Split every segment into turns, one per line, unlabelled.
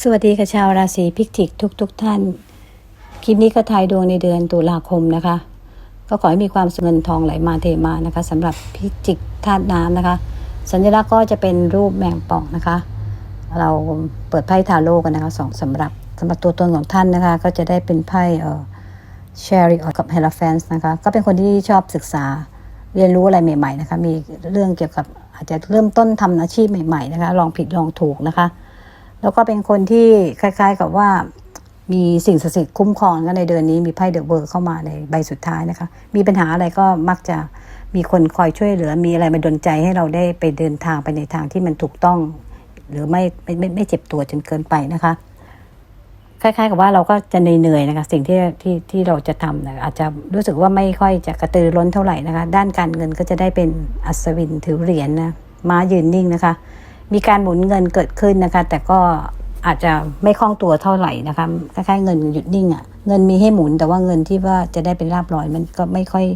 สวัสดีค่ะชาวราศีพิจิกทุกๆท่าน คลิปนี้ก็ทายดวงในเดือนตุลาคมนะคะ ก็ขอให้มีความสุขเงินทองไหลมาเทมานะคะสำหรับพิจิกธาตุน้ำนะคะ สัญลักษณ์ก็จะเป็นรูปแมงป่องนะคะ เราเปิดไพ่ทาโร่กันนะคะสองสำหรับสำหรับตัวตนของท่านนะคะ ก็จะได้เป็นไพ่เอ่อ c h e r i o t กับ h e r a p h a n t นะคะ ก็เป็นคนที่ชอบศึกษาเรียนรู้อะไรใหม่ ๆ นะคะ มีเรื่องเกี่ยวกับอาจจะเริ่มต้นทำอาชีพใหม่ ๆ นะคะ ลองผิดลองถูกนะคะ แล้วก็เป็นคนที่คล้าย ๆ กับว่ามีสิ่งศักดิ์สิทธิ์คุ้มครองกันในเดือนนี้มีไพ่เดอะเวิร์เข้ามาในใบสุดท้ายนะคะ มีปัญหาอะไรก็มักจะมีคนคอยช่วยเหลือ มีอะไรมาดลใจให้เราได้ไปเดินทางไปในทางที่มันถูกต้อง หรือไม่ไม่ไม่ไม่เจ็บตัวจนเกินไปนะคะ คล้ายๆ กับว่าเราก็จะเหนื่อยๆนะคะ สิ่งที่ที่ที่เราจะทำนะอาจจะรู้สึกว่าไม่ค่อยจะกระตือร้นเท่าไหร่นะคะ ด้านการเงินก็จะได้เป็นอัศวินถือเหรียญนะม้ายืนนิ่งนะคะ มีการหมุนเงินเกิดขึ้นนะคะ แต่ก็อาจจะไม่คล่องตัวเท่าไหร่นะคะคล้ายๆเงินหยุดนิ่งอะ่ะเงินมีให้หมุนแต่ว่าเงินที่ว่าจะได้เป็นราบร้อยมันก็ไม่ค่อย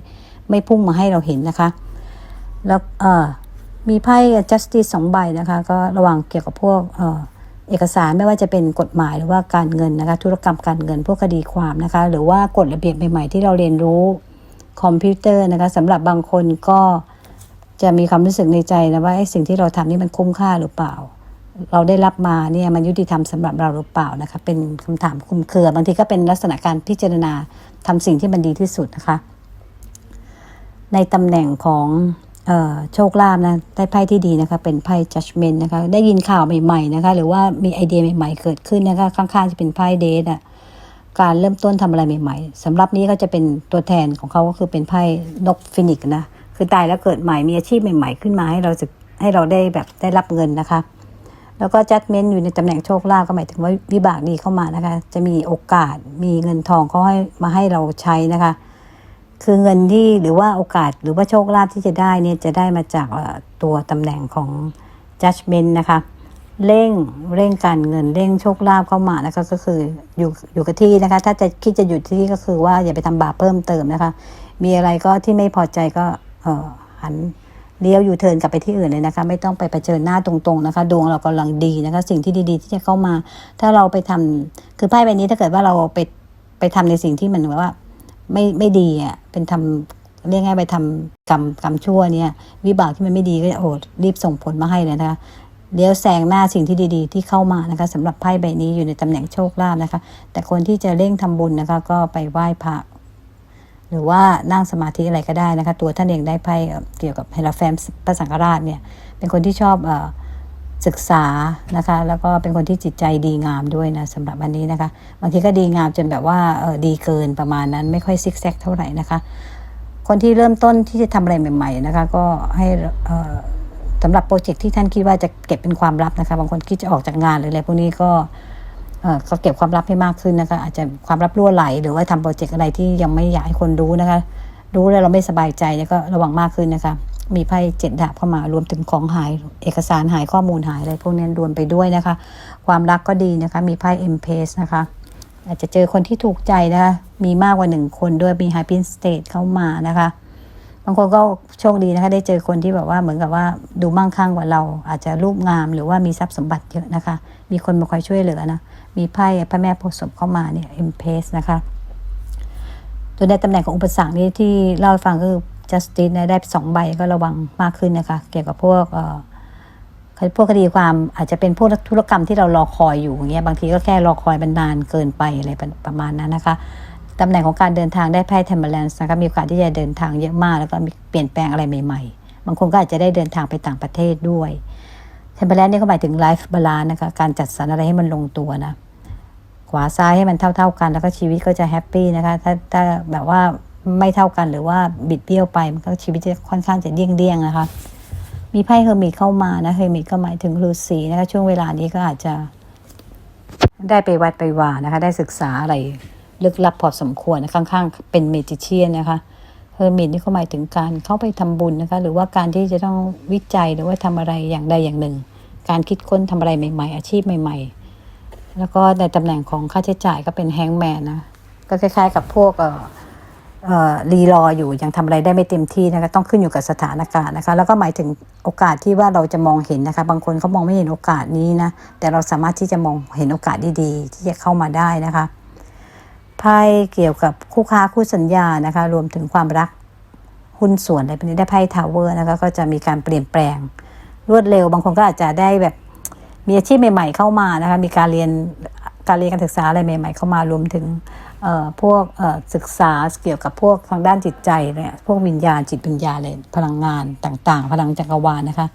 ไม่พุ่งมาให้เราเห็นนะคะ แล้วเออมีไพ่ justice สองใบนะคะ ก็ระวังเกี่ยวกับพวกเออเอกสารไม่ว่าจะเป็นกฎหมายหรือว่าการเงินนะคะ ธุรกรรมการเงินพวกคดีความนะคะ หรือว่ากฎระเบียบใหม่ๆที่เราเรียนรู้คอมพิวเตอร์นะคะสำหรับบางคนก็ จะมีความรู้สึกในใจนะว่าไอ้สิ่งที่เราทำนี่มันคุ้มค่าหรือเปล่า เราได้รับมาเนี่ยมันยุติธรรมสำหรับเราหรือเปล่านะคะเป็นคำถามคลุมเครือบางทีก็เป็นลักษณะการพิจารณาทำสิ่งที่มันดีที่สุดนะคะ ในตำแหน่งของโชคลาภนะได้ไพ่ที่ดีนะคะ เป็นไพ่ judgment นะคะ ได้ยินข่าวใหม่ๆนะคะ หรือว่ามีไอเดียใหม่ๆ เกิดขึ้นนะคะ ข้างๆ จะเป็นไพ่เดทอะการเริ่มต้นทำอะไรใหม่ ๆสำหรับนี้ก็จะเป็นตัวแทนของเขาก็คือเป็นไพ่นกฟินิกซ์นะ คือตายแล้วเกิดใหม่มีอาชีพใหม่ ๆ ขึ้นมาให้เราจะให้เราได้แบบได้รับเงินนะคะ แล้วก็จัดเมนต์อยู่ในตำแหน่งโชคลาภก็หมายถึงว่าวิบากดีเข้ามานะคะ จะมีโอกาสมีเงินทองเขาให้มาให้เราใช้นะคะ คือเงินที่หรือว่าโอกาสหรือว่าโชคลาภที่จะได้เนี่ยจะได้มาจากตัวตำแหน่งของ judgment นะคะเร่งเร่งการเงินเร่งโชคลาภเข้ามานะคะก็คืออยู่อยู่กับที่นะคะ ถ้าจะคิดจะหยุดที่ก็คือว่าอย่าไปทำบาปเพิ่มเติมนะคะ มีอะไรก็ที่ไม่พอใจก็ หันเลี้ยวอยู่เทิร์นกลับไปที่อื่นเลยนะคะ ไม่ต้องไปเผชิญหน้าตรงๆนะคะ ดวงเรากำลังดีนะคะ สิ่งที่ดีๆ ที่จะเข้ามา ถ้าเราไปทำคือไพ่ใบนี้ถ้าเกิดว่าเราไปไปทำในสิ่งที่มันแบบว่า ไม่ไม่ดีอะเป็นทำเรียกง่ายไปทำกรรมกรรมชั่วเนี่ย วิบากที่มันไม่ดีก็โอ้รีบส่งผลมาให้เลยนะคะเลี้ยวแซงหน้าสิ่งที่ดีๆ ที่เข้ามานะคะสำหรับไพ่ใบนี้อยู่ในตำแหน่งโชคลาภนะคะ แต่คนที่จะเร่งทำบุญนะคะ ก็ไปไหว้พระ หรือว่านั่งสมาธิอะไรก็ได้นะคะ ตัวท่านเองได้ไพ่เกี่ยวกับเฮราแฟมพระสังฆราชเนี่ย เป็นคนที่ชอบศึกษานะคะ แล้วก็เป็นคนที่จิตใจดีงามด้วยนะสำหรับอันนี้นะคะ บางทีก็ดีงามจนแบบว่าดีเกินประมาณนั้นไม่ค่อยซิกแซกเท่าไหร่นะคะ คนที่เริ่มต้นที่จะทำอะไรใหม่ ๆ นะคะ ก็ให้สำหรับโปรเจกต์ที่ท่านคิดว่าจะเก็บเป็นความลับนะคะ บางคนคิดจะออกจากงานหรืออะไรพวกนี้ก็ ก็เก็บความลับให้มากขึ้นนะคะ อาจจะความลับรั่วไหล หรือว่าทำโปรเจกต์อะไรที่ยังไม่อยากให้คนรู้นะคะ รู้แล้วเราไม่สบายใจก็ระวังมากขึ้นนะคะ มีไพ่เจ็ดดาบเข้ามารวมถึงของหายเอกสารหายข้อมูลหายอะไรพวกนี้รวมไปด้วยนะคะ ความรักก็ดีนะคะ มีไพ่เอ็มเพสนะคะอาจจะเจอคนที่ถูกใจนะคะ มีมากกว่าหนึ่งคนด้วยมีไฮพินสเตทเข้ามานะคะางคนก็โชคดีนะคะได้เจอคนที่แบบว่าเหมือนกับว่าดูมั่งคั่งกว่าเรา อาจจะรูปงามหรือว่ามีทรัพย์สมบัติเยอะนะคะ มีคนมาคอยช่วยเหลือนะมีไพ่พระแม่โพธิ์ศพเข้ามาเนี่ยเอ็มเพสนะคะตัวในตำแหน่งของอุปสรรคนี้ที่เล่าให้ฟังก็คือ justice เนี่ยได้สองใบก็ระวังมากขึ้นนะคะ เกี่ยวกับพวกเอ่อพวกคดีความอาจจะเป็นพวกธุรกรรมที่เรารอคอยอยู่อย่างเงี้ยบางทีก็แค่รอคอยมันนานเกินไปอะไรประมาณนั้นนะคะ ตำแหน่งของการเดินทางได้ไพ่ temperance นะคะมีโอกาสที่จะเดินทางเยอะมากแล้วก็มีเปลี่ยนแปลงอะไรใหม่ๆ บางคนก็อาจจะได้เดินทางไปต่างประเทศด้วย temperance เนี่ก็หมายถึง life balance นะคะการจัดสรรอะไรให้มันลงตัวนะขวาซ้ายให้มันเท่า ๆกัน แล้วก็ชีวิตก็จะแฮปปี้นะคะถ้าถ้าแบบว่าไม่เท่ากันหรือว่าบิดเบี้ยวไปมันก็ชีวิตจะค่อนข้างจะเดี้ยงๆนะคะ มีไพ่เฮอร์มิตเข้ามานะเฮอร์มิตก็หมายถึงฤาษีนะคะช่วงเวลานี้ก็อาจจะได้ไปวัดไปวานะคะ ได้ศึกษาอะไร ลึกลับพอสมควรนะข้างๆ เป็นเมจิเชียนนะคะเฮอร์มิตนี่ก็หมายถึงการเข้าไปทำบุญนะคะ หรือว่าการที่จะต้องวิจัยหรือว่าทำอะไรอย่างใดอย่างหนึ่ง การคิดค้นทำอะไรใหม่ ๆ อาชีพใหม่ ๆ แล้วก็ในตำแหน่งของค่าใช้จ่ายก็เป็นแฮงแมนนะก็คล้าย ๆ กับพวกเอ่อเอ่อรีรออยู่ยังทำอะไรได้ไม่เต็มที่นะคะต้องขึ้นอยู่กับสถานการณ์นะคะ แล้วก็หมายถึงโอกาสที่ว่าเราจะมองเห็นนะคะ บางคนเขามองไม่เห็นโอกาสนี้นะแต่เราสามารถที่จะมองเห็นโอกาสดีๆ ที่จะเข้ามาได้นะคะ ไพ่เกี่ยวกับคู่ค้าคู่สัญญานะคะ รวมถึงความรักหุ้นส่วนอะไรพวกนี้ได้ไพ่ทาวเวอร์นะคะก็จะมีการเปลี่ยนแปลง รวดเร็ว บางคนก็อาจจะได้แบบมีอาชีพใหม่ ๆ เข้ามานะคะมีการเรียนการเรียนการศึกษาอะไรใหม่ ๆ เข้ามารวมถึงพวกศึกษาเกี่ยวกับพวกทางด้านจิตใจเนี่ยพวกวิญญาณจิตวิญญาณอะไรพลังงานต่าง ๆ พลังจักรวาลนะคะ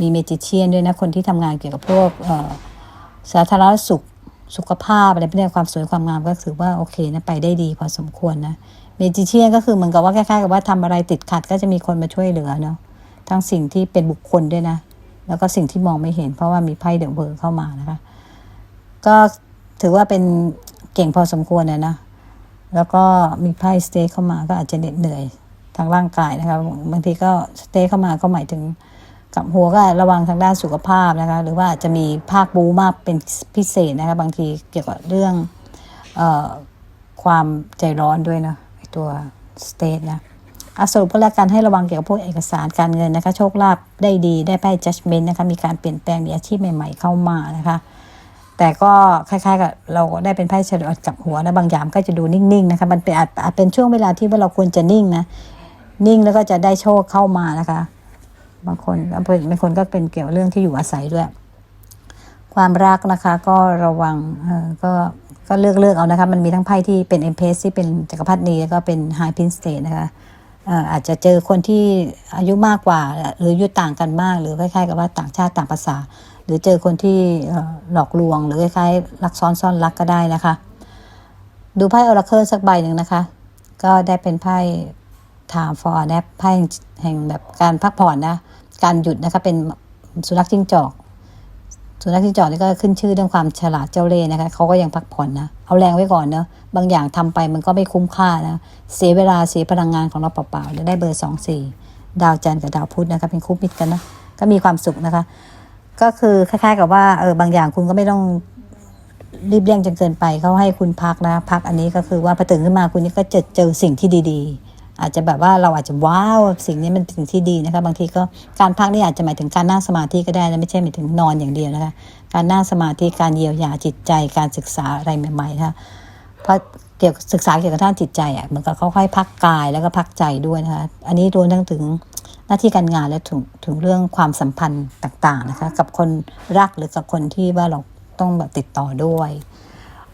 มีเมจิเชียนด้วยนะคนที่ทำงานเกี่ยวกับพวกสาธารณสุข สุขภาพอะไรพวกนี้ความสวยความงามก็ถือว่าโอเคนะไปได้ดีพอสมควรนะเมจิเชียนก็คือเหมือนกับว่าคล้ายๆกับว่าทำอะไรติดขัดก็จะมีคนมาช่วยเหลือเนาะทั้งสิ่งที่เป็นบุคคลด้วยนะ แล้วก็สิ่งที่มองไม่เห็น เพราะว่ามีไพ่เดอะเวอร์เข้ามานะคะ ก็ถือว่าเป็นเก่งพอสมควรนะนะแล้วก็มีไพ่สเตย์เข้ามาก็อาจจะเหน็ดเหนื่อยทางร่างกายนะคะบางทีก็สเตย์เข้ามาก็หมายถึง กับหัวก็ระวังทางด้านสุขภาพนะคะ หรือว่าจะมีภาคบูมากเป็นพิเศษนะคะ บางทีเกี่ยวกับเรื่องออความใจร้อนด้วยนะตัวสเตทนะอสรุปก็แล้วกันให้ระวังเกี่ยวกับพวกเอกสารการเงินนะคะ โชคลาภได้ดีได้ไพ่ judgment นะคะ มีการเปลี่ยนแปลงมีอาชีพใหม่ ๆ เข้ามานะคะ แต่ก็คล้ายๆกับเราได้เป็นไพ่เฉลยกับหัวนะบางอย่างก็จะดูนิ่งๆนะคะ มันเป็นอาจอาจเป็นช่วงเวลาที่ว่าเราควรจะนิ่งนะ นิ่งแล้วก็จะได้โชคเข้ามานะคะ บางคนบางคนก็เป็นเกี่ยวกับเรื่องที่อยู่อาศัยด้วย ความรักนะคะก็ระวังเออก็ก็เลือกเลือกเอานะคะ มันมีทั้งไพ่ที่เป็นเอ็มเพสที่เป็นจักรพรรดินีแล้วก็เป็นไฮพินสเตนะคะอาจจะเจอคนที่อายุมากกว่า หรืออายุต่างกันมาก หรือคล้ายๆกับว่าต่างชาติต่างภาษา หรือเจอคนที่หลอกลวง หรือคล้ายๆรักซ้อนซ่อนรักก็ได้นะคะ ดูไพ่ออราเคิลสักใบหนึ่งนะคะ ก็ได้เป็นไพ่ time for a nap ไพ่แห่งแบบการพักผ่อนนะ การหยุดนะคะเป็นสุนัขจิ้งจอก สุนัขจิ้งจอกนี่ก็ขึ้นชื่อเรื่องความฉลาดเจ้าเล่ห์นะคะเขาก็ยังพักผ่อนนะเอาแรงไว้ก่อนเนอะบางอย่างทำไปมันก็ไม่คุ้มค่านะเสียเวลาเสียพลังงานของเราเปล่าๆจะได้เบอร์สองสี่ดาวจันทร์กับดาวพุธนะคะเป็นคู่มิตรกันนะก็มีความสุขนะคะ ก็คือคล้าย ๆ กับว่าเออบางอย่างคุณก็ไม่ต้องรีบเร่งจนเกินไปเขาให้คุณพักนะ พักอันนี้ก็คือว่าพอตื่นขึ้นมาคุณนี่ก็จะเจอสิ่งที่ดี ๆ อาจจะแบบว่าเราอาจจะว้าวสิ่งนี้มันเป็นสิ่งที่ดีนะคะ บางทีก็การพักนี่อาจจะหมายถึงการนั่งสมาธิก็ได้นะไม่ใช่หมายถึงนอนอย่างเดียวนะคะ การนั่งสมาธิการเยียวยาจิตใจ การศึกษาอะไรใหม่ๆนะคะเพราะเกี่ยวกับศึกษาเกี่ยวกับด้านจิตใจอะมือนกับเขาค่อยๆพักกายแล้วก็พักใจด้วยนะคะ อันนี้รวมทั้งถึงหน้าที่การงานและถึงถึงเรื่องความสัมพันธ์ต่างๆนะคะ กับคนรักหรือกับคนที่ว่าเราต้องแบบติดต่อด้วย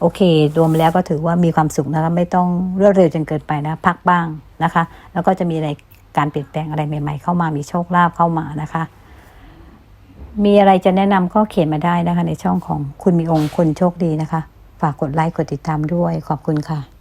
โอเค รวมแล้วก็ถือว่ามีความสุขนะคะไม่ต้องรวดเร็วจนเกินไปนะ พักบ้างนะคะ แล้วก็จะมีอะไรการเปลี่ยนแปลงอะไรใหม่ ๆ เข้ามามีโชคลาภเข้ามานะคะ มีอะไรจะแนะนำก็เขียนมาได้นะคะ ในช่องของคุณมีองค์คนโชคดีนะคะ ฝากกดไลค์กดติดตามด้วยขอบคุณค่ะ